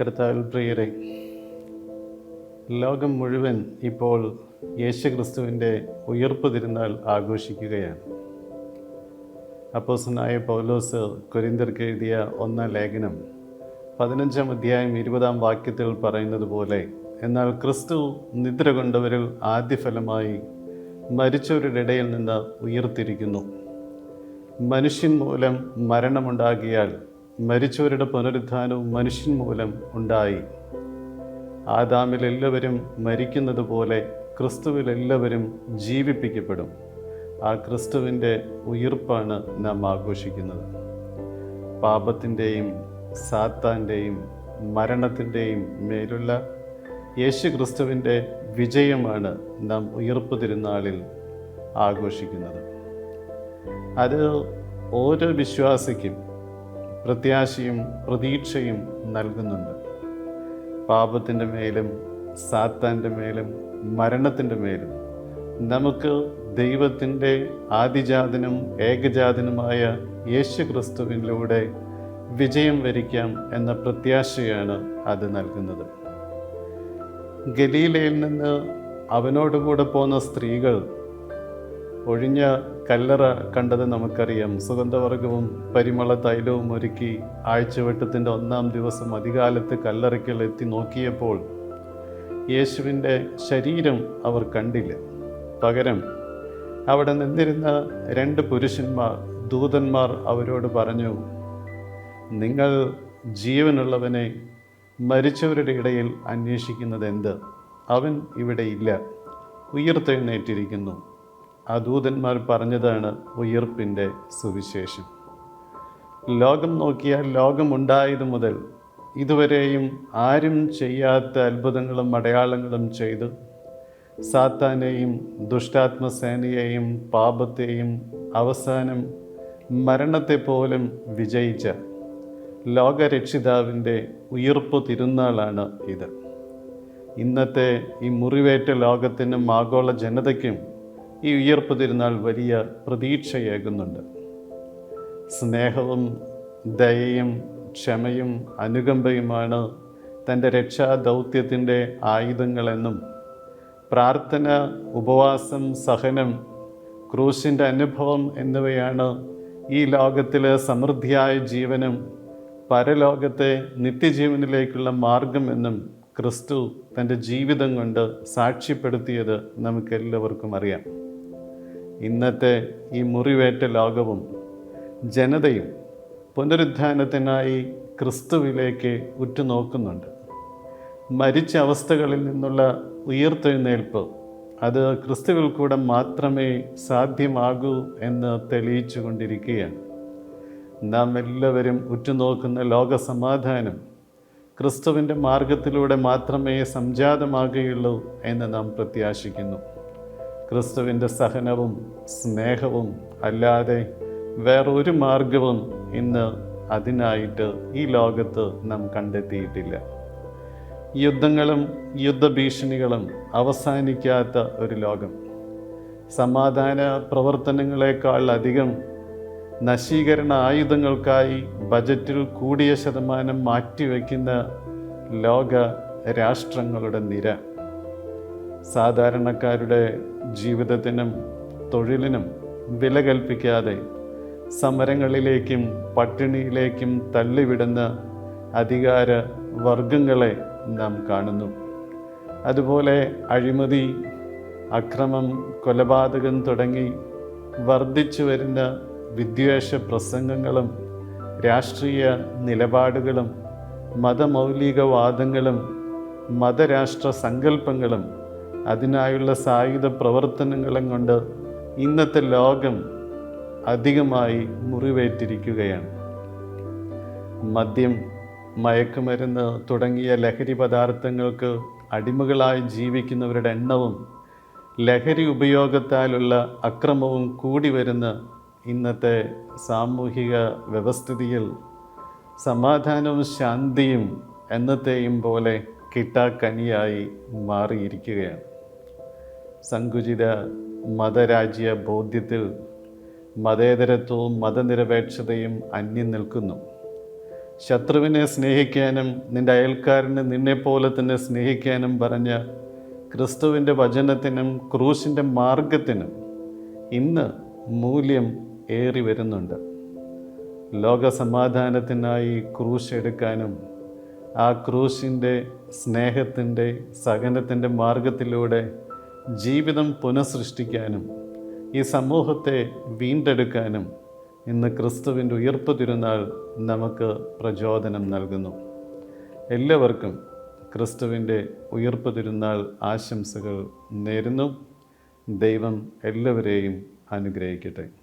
കർത്താവിൽ പ്രിയരെ ലോകം മുഴുവൻ ഇപ്പോൾ യേശുക്രിസ്തുവിന്റെ ഉയർപ്പ് തിരുനാൾ ആഘോഷിക്കുകയാണ്. അപ്പോസനായ പൗലോസ് കൊരിന്തർക്ക് എഴുതിയ ഒന്നാം ലേഖനം പതിനഞ്ചാം അധ്യായം ഇരുപതാം വാക്യത്തിൽ പറയുന്നത് പോലെ എന്നാൽ ക്രിസ്തു നിദ്ര കൊണ്ടവരിൽ ആദ്യഫലമായി മരിച്ചവരുടെ ഇടയിൽ നിന്ന് ഉയർത്തിരിക്കുന്നു. മനുഷ്യൻ മൂലം മരണമുണ്ടാകിയാൽ മരിച്ചവരുടെ പുനരുദ്ധാനവും മനുഷ്യൻ മൂലം ഉണ്ടായി. ആദാമിൽ എല്ലാവരും മരിക്കുന്നത് പോലെ ക്രിസ്തുവിൽ എല്ലാവരും ജീവിപ്പിക്കപ്പെടും. ആ ക്രിസ്തുവിന്റെ ഉയർപ്പാണ് നാം ആഘോഷിക്കുന്നത്. പാപത്തിന്റെയും സാത്താന്റെയും മരണത്തിന്റെയും മേലുള്ള യേശു ക്രിസ്തുവിന്റെ വിജയമാണ് നാം ഉയർപ്പ് തിരുനാളിൽ ആഘോഷിക്കുന്നത്. അത് ഓരോ വിശ്വാസിക്കും പ്രത്യാശയും പ്രതീക്ഷയും നൽകുന്നുണ്ട്. പാപത്തിന്റെ മേലും സാത്താന്റെ മേലും മരണത്തിന്റെ മേലും നമുക്ക് ദൈവത്തിന്റെ ആദിജാതനും ഏകജാതനുമായ യേശു ക്രിസ്തുവിലൂടെ വിജയം വരിക്കാം എന്ന പ്രത്യാശയാണ് അത് നൽകുന്നത്. ഗലീലയിൽ നിന്ന് അവനോടുകൂടെ പോന്ന സ്ത്രീകൾ ഒഴിഞ്ഞ കല്ലറ കണ്ടത് നമുക്കറിയാം. സുഗന്ധവർഗവും പരിമള തൈലവും ഒരുക്കി ആഴ്ചവട്ടത്തിന്റെ ഒന്നാം ദിവസം അധികാലത്ത് കല്ലറയ്ക്കൽ എത്തി നോക്കിയപ്പോൾ യേശുവിന്റെ ശരീരം അവർ കണ്ടില്ല. പകരം അവിടെ നിന്നിരുന്ന രണ്ട് പുരുഷന്മാർ ദൂതന്മാർ അവരോട് പറഞ്ഞു നിങ്ങൾ ജീവനുള്ളവനെ മരിച്ചവരുടെ ഇടയിൽ അന്വേഷിക്കുന്നത് എന്ത് അവൻ ഇവിടെ ഇല്ല. ഉയർത്തെഴുന്നേറ്റിരിക്കുന്നു. ആ പറഞ്ഞതാണ് ഉയർപ്പിന്റെ സുവിശേഷം. ലോകം നോക്കിയാൽ ലോകമുണ്ടായത് മുതൽ ഇതുവരെയും ആരും ചെയ്യാത്ത അത്ഭുതങ്ങളും അടയാളങ്ങളും ചെയ്ത്. സാത്താനെയും ദുഷ്ടാത്മസേനയെയും പാപത്തെയും അവസാനം മരണത്തെ പോലും വിജയിച്ച ലോകരക്ഷിതാവിന്റെ ഉയർപ്പ് തിരുനാളാണ് ഇത്. ഇന്നത്തെ ഈ മുറിവേറ്റ ലോകത്തിനും ആഗോള ജനതയ്ക്കും ഈ ഉയർപ്പ് തിരുനാൾ വലിയ പ്രതീക്ഷയേകുന്നുണ്ട്. സ്നേഹവും ദയയും ക്ഷമയും അനുകമ്പയുമാണ് തന്റെ രക്ഷാ ദൗത്യത്തിന്റെ ആയുധങ്ങളെന്നും പ്രാർത്ഥന ഉപവാസം സഹനം ക്രൂശിന്റെ അനുഭവം എന്നിവയാണ് ഈ ലോകത്തിലെ സമൃദ്ധിയായ ജീവനും പരലോകത്തെ നിത്യജീവനിലേക്കുള്ള മാർഗമെന്നും ക്രിസ്തു തന്റെ ജീവിതം കൊണ്ട് സാക്ഷ്യപ്പെടുത്തിയത് നമുക്കെല്ലാവർക്കും അറിയാം. ഇന്നത്തെ ഈ മുറിവേറ്റ ലോകവും ജനതയും പുനരുദ്ധാനത്തിനായി ക്രിസ്തുവിലേക്ക് ഉറ്റുനോക്കുന്നുണ്ട്. മരിച്ച അവസ്ഥകളിൽ നിന്നുള്ള ഉയർത്തെഴുന്നേൽപ്പ് അത് ക്രിസ്തുവിൽ കൂടെ മാത്രമേ സാധ്യമാകൂ എന്ന് തെളിയിച്ചു കൊണ്ടിരിക്കുകയാണ് നാം എല്ലാവരും ഉറ്റുനോക്കുന്ന ലോകസമാധാനം ക്രിസ്തുവിന്റെ മാർഗത്തിലൂടെ മാത്രമേ സംജാതമാകുകയുള്ളൂ എന്ന് നാം പ്രത്യാശിക്കുന്നു. ക്രിസ്തുവിന്റെ സഹനവും സ്നേഹവും അല്ലാതെ വേറൊരു മാർഗവും ഇന്ന് അതിനായിട്ട് ഈ ലോകത്ത് നാം കണ്ടെത്തിയിട്ടില്ല. യുദ്ധങ്ങളും യുദ്ധഭീഷണികളും അവസാനിക്കാത്ത ഒരു ലോകം. സമാധാന പ്രവർത്തനങ്ങളെക്കാൾ അധികം നശീകരണ ആയുധങ്ങൾക്കായി ബജറ്റിൽ കൂടിയ ശതമാനം മാറ്റിവെക്കുന്ന ലോക രാഷ്ട്രങ്ങളുടെ നിര. സാധാരണക്കാരുടെ ജീവിതത്തിനും തൊഴിലിനും വില കൽപ്പിക്കാതെ സമരങ്ങളിലേക്കും പട്ടിണിയിലേക്കും തള്ളിവിടുന്ന അധികാര വർഗങ്ങളെ നാം കാണുന്നു. അതുപോലെ അഴിമതി അക്രമം കൊലപാതകം തുടങ്ങി വർദ്ധിച്ചു വരുന്ന വിദ്വേഷ പ്രസംഗങ്ങളും രാഷ്ട്രീയ നിലപാടുകളും മതമൗലികവാദങ്ങളും മതരാഷ്ട്ര സങ്കല്പങ്ങളും അതിനായുള്ള സായുധ പ്രവർത്തനങ്ങളും കൊണ്ട് ഇന്നത്തെ ലോകം അധികമായി മുറിവേറ്റിരിക്കുകയാണ്. മദ്യം മയക്കുമരുന്ന് തുടങ്ങിയ ലഹരി പദാർത്ഥങ്ങൾക്ക് അടിമകളായി ജീവിക്കുന്നവരുടെ എണ്ണവും ലഹരി ഉപയോഗത്താലുള്ള അക്രമവും കൂടി വരുന്ന ഇന്നത്തെ സാമൂഹിക വ്യവസ്ഥിതിയിൽ സമാധാനവും ശാന്തിയും എന്നത്തെയും പോലെ കിട്ടാക്കനിയായി മാറിയിരിക്കുകയാണ്. സങ്കുചിത മതരാജ്യ ബോധ്യത്തിൽ മതേതരത്വവും മതനിരപേക്ഷതയും അന്യം നിൽക്കുന്നു. ശത്രുവിനെ സ്നേഹിക്കാനും നിന്റെ അയൽക്കാരനെ നിന്നെപ്പോലെ തന്നെ സ്നേഹിക്കാനും പറഞ്ഞ ക്രിസ്തുവിന്റെ വചനത്തിനും ക്രൂശിന്റെ മാർഗത്തിനും ഇന്ന് മൂല്യം ഏറി വരുന്നുണ്ട്. ലോകസമാധാനത്തിനായി ക്രൂശ് എടുക്കാനും ആ ക്രൂശിന്റെ സ്നേഹത്തിന്റെ സഹനത്തിന്റെ മാർഗത്തിലൂടെ ജീവിതം പുനഃസൃഷ്ടിക്കാനും ഈ സമൂഹത്തെ വീണ്ടെടുക്കാനും ഇന്ന് ക്രിസ്തുവിന്റെ ഉയർപ്പ് തിരുനാൾ നമുക്ക് പ്രചോദനം നൽകുന്നു. എല്ലാവർക്കും ക്രിസ്തുവിന്റെ ഉയർപ്പ് തിരുനാൾ ആശംസകൾ നേരുന്നു. ദൈവം എല്ലാവരെയും അനുഗ്രഹിക്കട്ടെ.